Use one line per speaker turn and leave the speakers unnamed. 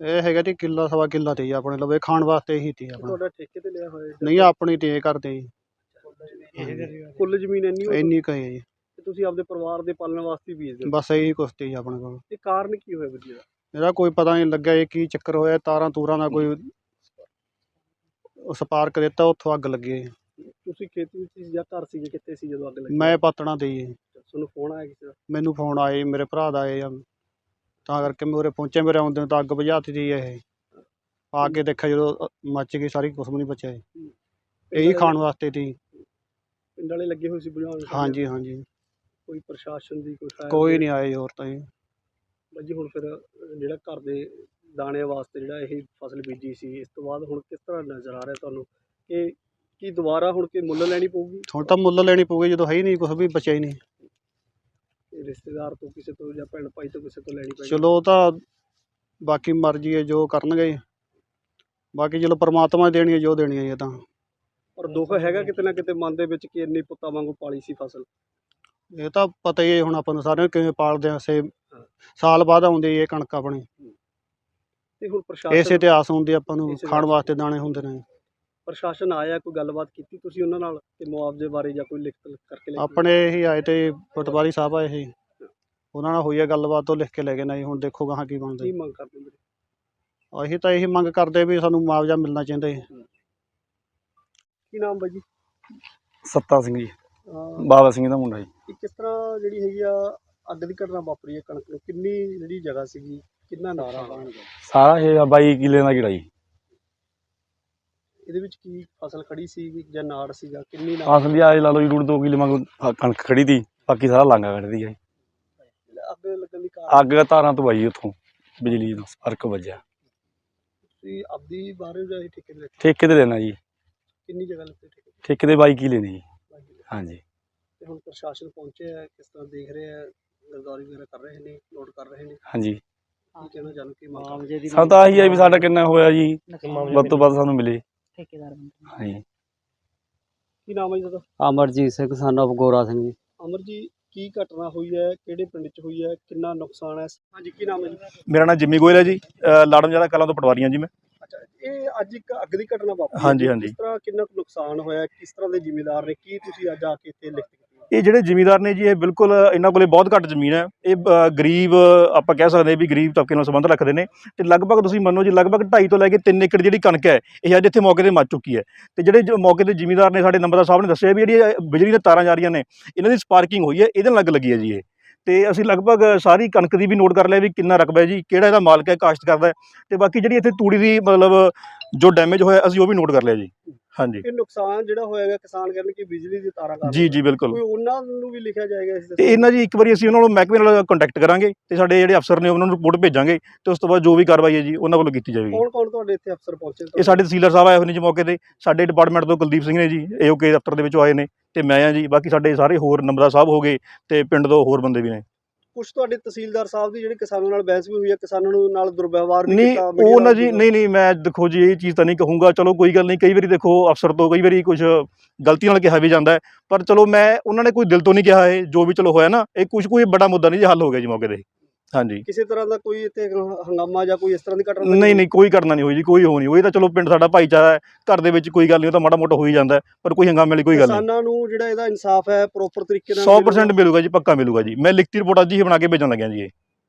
ਇਹ ਹੈਗਾ ਜੀ ਕਿੱਲਾ ਸਵਾ ਕਿੱਲਾ ਤੇ ਜੀ ਆਪਣੇ ਲਵੇ ਖਾਣ ਵਾਸਤੇ ਹੀ ਤੀ ਆਪਣਾ।
ਤੁਹਾਡਾ ਠੇਕੇ ਤੇ ਲਿਆ ਹੋਇਆ ਹੈ?
ਨਹੀਂ ਆਪਣੀ ਤੇ ਇਹ ਕਰਦੇ ਜੀ।
ਕੁੱਲ ਜ਼ਮੀਨ ਇੰਨੀ ਹੋ
ਇੰਨੀ ਕਹੀ ਜੀ।
ਤੇ ਤੁਸੀਂ ਆਪਦੇ ਪਰਿਵਾਰ ਦੇ ਪਾਲਣ ਵਾਸਤੇ ਹੀ ਬੀਜਦੇ ਹੋ?
ਬਸ ਇਹੀ ਕੁਛ ਤੀ ਜੀ ਆਪਣੇ ਕੋਲ।
ਇਹ ਕਾਰਨ ਕੀ ਹੋਇਆ ਵੀਰ ਜੀ ਦਾ
ਇਹਦਾ ਕੋਈ ਪਤਾ ਨਹੀਂ ਲੱਗਿਆ ਇਹ ਕੀ ਚੱਕਰ ਹੋਇਆ ਤਾਰਾਂ ਤੂਰਾਂ ਦਾ ਕੋਈ ਉਹ ਸਪਾਰਕ ਦਿੱਤਾ ਉੱਥੋਂ ਅੱਗ ਲੱਗੀ ਜੀ।
ਤੁਸੀਂ ਖੇਤ ਵਿੱਚ ਸੀ ਜਾਂ ਘਰ ਸੀਗੇ ਕਿੱਥੇ ਸੀ ਜਦੋਂ ਅੱਗ ਲੱਗੀ?
ਮੈਂ ਪਾਤਣਾ ਤੇ ਜੀ।
ਤੁਹਾਨੂੰ ਫੋਨ ਆਇਆ ਕਿਸੇ ਦਾ?
ਮੈਨੂੰ ਫੋਨ ਆਏ ਮੇਰੇ ਭਰਾ ਦਾ ਆਏ ਆ ਤਾਂ ਕਰਕੇ ਮੈਂ ਉਰੇ ਪਹੁੰਚੇ ਮੇਰੇ ਆਉਂਦੇ ਨੂੰ ਤਾਂ ਅੱਗ ਬੁਝਾਤੀ ਸੀ ਇਹ। ਆ ਕੇ ਦੇਖਿਆ ਜਦੋਂ ਮੱਚ ਗਈ ਸਾਰੀ ਕੁਛ ਵੀ ਨਹੀਂ ਬਚਿਆ ਜੀ। ਇਹੀ ਖਾਣ ਵਾਸਤੇ ਤੀ
ਪਿੰਡ ਵਾਲੇ ਲੱਗੇ ਹੋਏ ਸੀ ਬੁਝਾਉਣ
ਹਾਂਜੀ ਹਾਂਜੀ।
ਕੋਈ ਪ੍ਰਸ਼ਾਸਨ ਦੀ ਕੋਈ ਸਹਾਇਤਾ
ਕੋਈ ਨਹੀਂ ਆਏ ਹੋਰ ਤਾਂ ਜੀ।
ਹੁਣ ਫਿਰ ਅਹ, ਜਿਹੜਾ ਘਰ ਦੇ ਦਾਣੇ ਵਾਸਤੇ ਜਿਹੜਾ ਇਹ ਫਸਲ ਬੀਜੀ ਸੀ ਇਸ ਤੋਂ ਬਾਅਦ ਹੁਣ ਕਿਸ ਤਰ੍ਹਾਂ ਨਜ਼ਰ ਆ ਰਿਹਾ ਤੁਹਾਨੂੰ? ਕਿ ਕੀ ਦੁਬਾਰਾ ਹੁਣ ਕਿ ਮੁੱਲ ਲੈਣੀ ਪਊਗੀ?
ਹੁਣ ਤਾਂ ਮੁੱਲ ਲੈਣੀ ਪਊਗੀ ਜਦੋਂ ਹੈ ਹੀ ਨਹੀਂ ਕੁਛ ਵੀ ਬਚਿਆ ਹੀ ਨਹੀਂ।
ਰਿਸ਼ਤੇਦਾਰ ਤੋਂ ਕਿਸੇ ਤੋਂ ਜਾਂ ਭੈਣ ਭਾਈ ਤੋਂ ਕਿਸੇ ਤੋਂ ਲੈਣੀ ਪਏਗੀ
ਚਲੋ ਉਹ ਤਾਂ ਬਾਕੀ ਮਰਜ਼ੀ ਹੈ ਜੋ ਕਰਨਗੇ। ਬਾਕੀ ਚਲੋ ਪ੍ਰਮਾਤਮਾ ਹੀ ਦੇਣੀ ਹੈ ਜੋ ਦੇਣੀ ਹੈ ਇਹ ਤਾਂ।
ਪਰ ਦੁੱਖ ਹੈਗਾ ਕਿਤੇ ਨਾ ਕਿਤੇ ਮਨ ਦੇ ਵਿੱਚ ਕਿ ਇੰਨੀ ਪੁੱਤਾਂ ਵਾਂਗੂ ਪਾਲੀ ਸੀ ਫਸਲ।
ਇਹ ਤਾਂ ਪਤਾ ਹੀ ਹੈ ਹੁਣ ਆਪਾਂ ਨੂੰ ਸਾਰਿਆਂ ਨੂੰ ਕਿਵੇਂ ਪਾਲਦੇ ਆ ਸੇ ਸਾਲ ਬਾਅਦ ਆਉਂਦੀ ਇਹ ਕਣਕ ਆਪਣੀ।
ਤੇ ਹੁਣ ਪ੍ਰਸ਼ਾਸਨ
ਇਸੇ ਤੇ ਆਸ ਹੁੰਦੀ ਆਪਾਂ ਨੂੰ ਖਾਣ ਵਾਸਤੇ ਦਾਣੇ ਹੁੰਦੇ ਨੇ।
ਪ੍ਰਸ਼ਾਸਨ ਆਇਆ ਕੋਈ ਗੱਲਬਾਤ ਕੀਤੀ ਤੁਸੀਂ ਉਹਨਾਂ ਨਾਲ ਕਿ ਮੁਆਵਜ਼ੇ ਬਾਰੇ ਜਾਂ ਕੋਈ ਲਿਖਤ ਕਰਕੇ ਲੈ
ਆਪਣੇ ਹੀ ਆਏ ਤੇ ਪਟਵਾਰੀ ਸਾਹਿਬ ਆਏ ਸੀ। ਉਹਨਾਂ ਨਾਲ ਹੋਈ ਹੈ ਗੱਲਬਾਤ ਉਹ ਲਿਖ ਕੇ ਲੈ ਗਏ ਨਹੀਂ ਹੁਣ ਦੇਖੋ ਗਾਹਾਂ ਕੀ ਬਣਦਾ।
ਕੀ। ਮੰਗ ਕਰਦੇ ਵੀਰੇ?
ਅਸੀਂ ਤਾਂ ਇਹੀ ਮੰਗ ਕਰਦੇ ਵੀ ਸਾਨੂੰ ਮੁਆਵਜ਼ਾ ਮਿਲਣਾ ਚਾਹੀਦਾ ਹੈ।
ਕੀ ਨਾਮ ਬਾਈ ਜੀ?
ਸੱਤਾ ਸਿੰਘ ਜੀ।
ਅਹ
ਬਾਬਾ ਸਿੰਘ ਦਾ ਮੁੰਡਾ ਜੀ।
ਇਹ ਕਿਸ ਤਰ੍ਹਾਂ ਜਿਹੜੀ ਹੈਗੀ ਆ ਅੱਗ ਦੀ ਘਟਨਾ ਵਾਪਰੀ ਹੈ ਕਣਕ ਨੂੰ? ਕਿੰਨੀ ਜਿਹੜੀ ਜਗ੍ਹਾ ਸੀਗੀ ਕਿੰਨਾ ਨਾਰਾ ਬਾਣਗਾ
ਸਾਰਾ ਇਹ ਆ ਬਾਈ ਕਿੱਲੇ ਦਾ ਕਿਹੜਾ ਜੀ।
ਇਹਦੇ ਵਿੱਚ ਕੀ ਫਸਲ ਖੜੀ ਸੀ ਜਾਂ ਨਾੜ ਸੀਗਾ? ਕਿੰਨੀ ਨਾੜ
ਅਸਲ ਦੀ ਆਜ ਲਾ ਲਓ ਜੀ ਡੂਢ ਦੋ ਕਿੱਲੇ ਵਾਂਗੂ ਆਹ ਕਣਕ ਖੜੀ ਤੀ ਬਾਕੀ ਸਾਰਾ ਲਾਂਗਾ ਖੜਦੀ ਹੈ
ਅੱਗ ਲੱਗਣ ਦੀ ਕਾਰਨ
ਅੱਗ ਤਾਰਾਂ ਤੋਂ ਆਈ ਉੱਥੋਂ ਬਿਜਲੀ ਦਾ ਸਪਰਕ ਵੱਜਿਆ।
ਤੁਸੀਂ ਆਪਦੀ ਬਾਰੇ ਜਾਂ ਇਹ ਠੇਕੇ ਦੇ
ਠੇਕੇ ਤੇ ਲੈਣਾ ਜੀ।
ਕਿੰਨੀ ਜਗ੍ਹਾ ਲੱਗੇ ਠੇਕੇ
ਠੇਕੇ ਦੇ ਬਾਈ ਕਿੱਲੇ ਨੇ ਜੀ?
ਤੇ
ਹਾਂਜੀ।
ਹੁਣ ਪ੍ਰਸ਼ਾਸਨ ਪਹੁੰਚਿਆ ਹੈ ਕਿਸ ਤਰ੍ਹਾਂ ਦੇਖ ਰਿਹਾ ਹੈ? ਗਰਦਾਰੀ ਵਗੈਰਾ ਕਰ ਰਹੇ ਨੇ ਨੋਟ ਕਰ ਰਹੇ ਨੇ?
ਹਾਂਜੀ।
ਕੀ ਕਹਿਣਾ ਚਾਹੁੰਦੇ ਕਿ ਮੰਗ
ਸਾਨੂੰ ਤਾਂ ਆਹੀ ਹੈ ਵੀ ਸਾਡਾ ਕਿੰਨਾ ਹੋਇਆ ਜੀ। ਵੱਧ ਤੋਂ ਵੱਧ ਸਾਨੂੰ ਮਿਲੇ।
ਠੇਕੇਦਾਰ
ਹਾਂਜੀ।
ਕੀ ਨਾਮ ਹੈ ਜੀ ਤੁਹਾਡਾ?
ਅਮਰਜੀਤ ਸਿੰਘ son of ਗੋਰਾ ਸਿੰਘ ਜੀ।
ਅਮਰ ਜੀ ਕੀ ਘਟਨਾ ਹੋਈ ਹੈ? ਕਿਹੜੇ ਪਿੰਡ 'ਚ ਹੋਈ ਹੈ? ਕਿੰਨਾ ਨੁਕਸਾਨ ਹੈ? ਹਾਂਜੀ ਕੀ ਨਾਮ ਹੈ ਜੀ?
ਮੇਰਾ ਨਾਮ ਜਿੰਮੀ ਗੋਇਲ ਹੈ ਜੀ। ਅ, ਲਾੜਮ ਜ਼ਿਆਦਾ ਕਲਾਂ ਤੋਂ ਪਟਵਾਰੀਆਂ ਜੀ ਮੈਂ।
ਅੱਛਾ ਇਹ ਅੱਜ ਇੱਕ ਅੱਗ ਦੀ ਘਟਨਾ ਵਾਪਰੀ ਹੈ।
ਹਾਂਜੀ। ਹਾਂਜੀ।
ਕਿਸ ਤਰ੍ਹਾਂ ਕਿੰਨਾ ਕੁ ਨੁਕਸਾਨ ਹੋਇਆ? ਕਿਸ ਤਰ੍ਹਾਂ ਦੇ ਜ਼ਿਮੀਦਾਰ ਨੇ? ਕੀ ਤੁਸੀਂ ਅੱਜ ਆ ਕੇ ਇੱਥੇ ਲਿਖਤ?
ਇਹ ਜਿਹੜੇ ਜ਼ਿਮੀਂਦਾਰ ਨੇ ਜੀ, ਇਹ ਬਿਲਕੁਲ ਇਹਨਾਂ ਕੋਲੇ ਬਹੁਤ ਘੱਟ ਜ਼ਮੀਨ ਹੈ। ਇਹ ਗਰੀਬ, ਆਪਾਂ ਕਹਿ ਸਕਦੇ ਹਾਂ ਵੀ ਗਰੀਬ ਤਬਕੇ ਨਾਲ ਸੰਬੰਧ ਰੱਖਦੇ ਨੇ। ਤੇ ਲਗਭਗ ਤੁਸੀਂ ਮੰਨੋ ਜੀ, ਲਗਭਗ 2.5 ਤੋਂ ਲੈ ਕੇ 3 ਏਕੜ ਜਿਹੜੀ ਕਣਕ ਹੈ, ਇਹ ਅੱਜ ਇੱਥੇ ਮੌਕੇ ਤੇ ਮੱਚ ਚੁੱਕੀ ਹੈ। ਤੇ ਜਿਹੜੇ ਜੋ, ਮੌਕੇ ਤੇ ਜ਼ਿਮੀਦਾਰ ਨੇ ਸਾਡੇ ਨੰਬਰਦਾਰ ਸਾਹਿਬ ਨੇ ਦੱਸਿਆ ਵੀ ਜਿਹੜੀ ਬਿਜਲੀ ਦੀਆਂ ਤਾਰਾਂ ਜਾ ਰਹੀਆਂ ਨੇ, ਇਹਨਾਂ ਦੀ ਸਪਾਰਕਿੰਗ ਹੋਈ ਹੈ, ਇਹਦੇ ਨਾਲ ਅੱਗ ਲੱਗੀ ਹੈ ਜੀ ਇਹ। ਤੇ ਅਸੀਂ ਲਗਭਗ ਸਾਰੀ ਕਣਕ ਦੀ ਵੀ ਨੋਟ ਕਰ ਲਿਆ ਵੀ ਕਿੰਨਾ ਰਕਬਾ ਹੈ ਜੀ ਕਿਹੜਾ ਇਹਦਾ ਮਾਲਕ ਹੈ ਕਾਸ਼ਤ ਕਰਦਾ ਹੈ ਤੇ ਬਾਕੀ ਜਿਹੜੀ ਇੱਥੇ ਤੂੜੀ ਦੀ ਮਤਲਬ ਜੋ ਡੈਮੇਜ ਹੋਇਆ ਅਸੀਂ ਉਹ ਵੀ ਨੋਟ ਕਰ ਲਿਆ ਜੀ। ਹਾਂਜੀ।
ਇਹ ਨੁਕਸਾਨ ਜਿਹੜਾ ਹੋਏਗਾ ਕਿਸਾਨ ਕਰਨ ਕਿ ਬਿਜਲੀ ਦੀ ਤਾਰਾਂ ਕਾਰਨ
ਜੀ ਜੀ ਬਿਲਕੁਲ।
ਕੋਈ ਉਹਨਾਂ ਨੂੰ ਵੀ ਲਿਖਿਆ ਜਾਏਗਾ ਇਸ
ਤੇ ਇਹਨਾਂ ਜੀ ਇੱਕ ਵਾਰੀ ਅਸੀਂ ਉਹਨਾਂ ਨੂੰ ਮਹਿਕਮੇ ਨਾਲ ਕੰਟੈਕਟ ਕਰਾਂਗੇ ਤੇ ਸਾਡੇ ਜਿਹੜੇ ਅਫਸਰ ਨੇ ਉਹਨਾਂ ਨੂੰ ਰਿਪੋਰਟ ਭੇਜਾਂਗੇ ਤੇ ਉਸ ਤੋਂ ਬਾਅਦ ਜੋ ਵੀ ਕਾਰਵਾਈ ਹੈ ਜੀ ਉਹਨਾਂ ਵੱਲੋਂ ਕੀਤੀ ਜਾਵੇਗੀ।
ਕੌਣ ਕੌਣ ਤੁਹਾਡੇ ਇੱਥੇ ਅਫਸਰ ਪਹੁੰਚੇ?
ਇਹ ਸਾਡੇ ਤਹਿਸੀਲਦਾਰ ਸਾਹਿਬ ਆਏ ਹੋਏ ਨੇ ਜੀ ਮੌਕੇ ਤੇ। ਸਾਡੇ ਡਿਪਾਰਟਮੈਂਟ ਤੋਂ ਕੁਲਦੀਪ ਸਿੰਘ ਨੇ ਜੀ ਏਓਕੇ ਦਫ਼ਤਰ ਦੇ ਵਿੱਚੋਂ ਆਏ ਨੇ। ਤੇ ਮੈਂ ਆ ਜੀ ਬਾਕੀ ਸਾਡੇ ਸਾਰੇ ਹੋਰ ਨੰਬਰਦਾਰ ਸਾਹਿਬ ਹੋ ਗਏ ਤੇ ਪਿੰਡ ਤੋਂ ਹੋਰ ਬੰਦੇ ਵੀ ਨੇ।
ਕੁਝ ਤੁਹਾਡੇ ਤਹਿਸੀਲਦਾਰ ਸਾਹਿਬ ਦੀ ਜਿਹੜੀ ਕਿਸਾਨਾਂ ਨਾਲ ਬਹਿਸ ਵੀ ਹੋਈ ਹੈ ਕਿਸਾਨਾਂ ਨੂੰ ਨਾਲ ਦੁਰਵਿਵਹਾਰ ਵੀ
ਨਹੀਂ
ਕੀਤਾ
ਉਹ ਨਾ ਜੀ ਨਹੀਂ ਨਹੀਂ ਮੈਂ ਦੇਖੋ ਜੀ ਇਹ ਚੀਜ਼ ਤਾਂ ਨਹੀਂ ਕਹੂੰਗਾ ਚਲੋ ਕੋਈ ਗੱਲ ਨਹੀਂ ਕਈ ਵਾਰੀ ਦੇਖੋ ਅਫਸਰ ਤੋਂ ਕਈ ਵਾਰੀ ਕੁਝ ਗਲਤੀ ਨਾਲ ਕਿਹਾ ਵੀ ਜਾਂਦਾ ਪਰ ਚਲੋ ਮੈਂ ਉਹਨਾਂ ਨੇ ਕੋਈ ਦਿਲ ਤੋਂ ਨਹੀਂ ਕਿਹਾ ਇਹ ਜੋ ਵੀ ਚਲੋ ਹੋਇਆ ਨਾ ਇਹ ਕੁਝ ਕੋਈ ਬੜਾ ਮੁੱਦਾ ਨਹੀਂ ਜੀ ਹੱਲ ਹੋ ਗਿਆ ਜੀ ਮੌਕੇ ਤੇ। ਹਾਂਜੀ।
ਕਿਸੇ ਤਰ੍ਹਾਂ ਦਾ ਕੋਈ ਇੱਥੇ ਹੰਗਾਮਾ ਜਾਂ ਕੋਈ ਇਸ ਤਰ੍ਹਾਂ ਦੀ ਘਟਨਾ ਤਾਂ
ਨਹੀਂ ਨਹੀਂ? ਕੋਈ ਕਰਨਾ ਨਹੀਂ ਹੋਈ ਜੀ ਕੋਈ ਹੋ ਨਹੀਂ ਹੋਈ। ਤਾਂ ਚਲੋ ਪਿੰਡ ਸਾਡਾ ਭਾਈਚਾਰਾ ਹੈ ਘਰ ਦੇ ਵਿੱਚ ਕੋਈ ਗੱਲ ਨਹੀਂ ਉਹ ਤਾਂ ਮਾੜਾ ਮੋਟਾ ਹੋ ਹੀ ਜਾਂਦਾ ਹੈ, ਪਰ ਕੋਈ ਹੰਗਾਮੇ ਵਾਲੀ ਕੋਈ ਗੱਲ ਨਹੀਂ।
ਕਿਸਾਨਾਂ ਨੂੰ ਜਿਹੜਾ ਇਹਦਾ ਇਨਸਾਫ ਹੈ ਪ੍ਰੋਪਰ ਤਰੀਕੇ ਨਾਲ
100% ਮਿਲੂਗਾ? ਜੀ ਪੱਕਾ ਮਿਲੂਗਾ ਜੀ। ਮੈਂ ਲਿਖਤੀ ਰਿਪੋਰਟ ਅੱਜ ਹੀ ਬਣਾ ਕੇ ਭੇਜਣ ਲੱਗਿਆ ਜੀ ਇਹ।